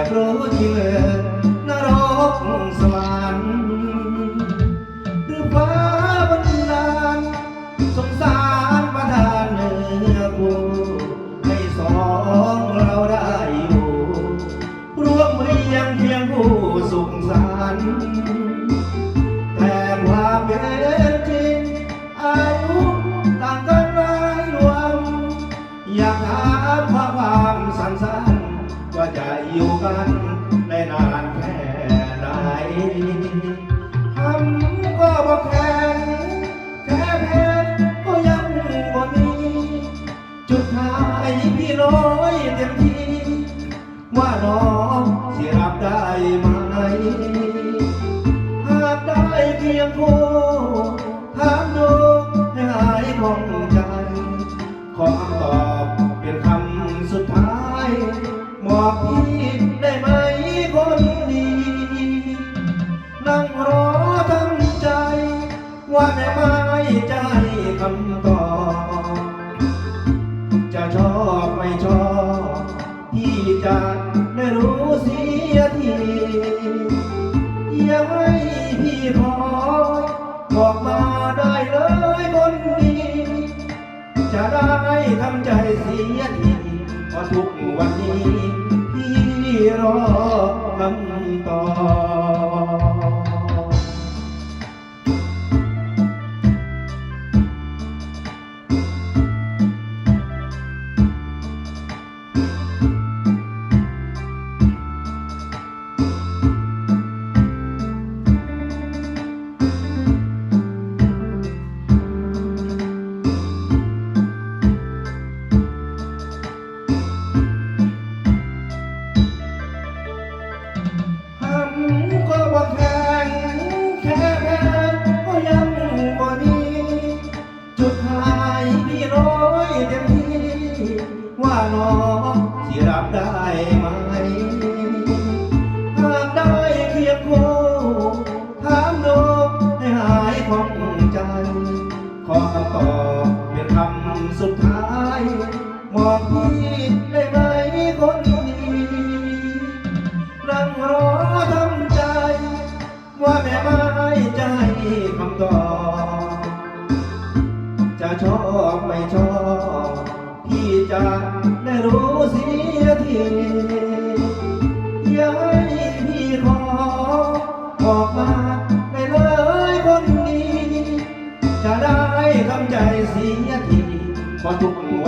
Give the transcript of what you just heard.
ากรู้ที่เมืองนรกสวรรค์หรือฟ้าบันดาลสงสารประทานเนื้อกูให้สองเราได้อยู่ ร่วมเรียงเคียงผู้สุขสันต์ อยู่กันได้นานแค่ไหนทำก็บอกแข็งแค่แพ้ก็ยังบ่มีจุดหมายพี่น้อยเต็มที่ ว่าน้องสิรับได้ไหม หากได้เพียงคู่ บอกพี่ได้ไหมคนดีนั่งรอทั้งใจ ว่าแม่ไม้จะให้คำตอบจะชอบไม่ชอบพี่จะได้รู้เสียทีอย่าให้พี่คอยบอกมาได้เลยคนดี จะได้ทำใจเสียที เพราะทุกวันนี้พี่รอคำตอบ ว่าน้องสิรับได้ไหม หากได้เคียงคู่ถามดูให้หายความใจ ขอคำตอบเป็นคำสุดท้ายบอกพี่ได้ไหมคนดีนั่งรอทำใจ ว่าแม่ไม้จะให้คำตอบ ได้รู้เสียทีอยาให้พี่ขอบอกมาได้เลยคนดีจะได้คำใจเสียทีพอทุกว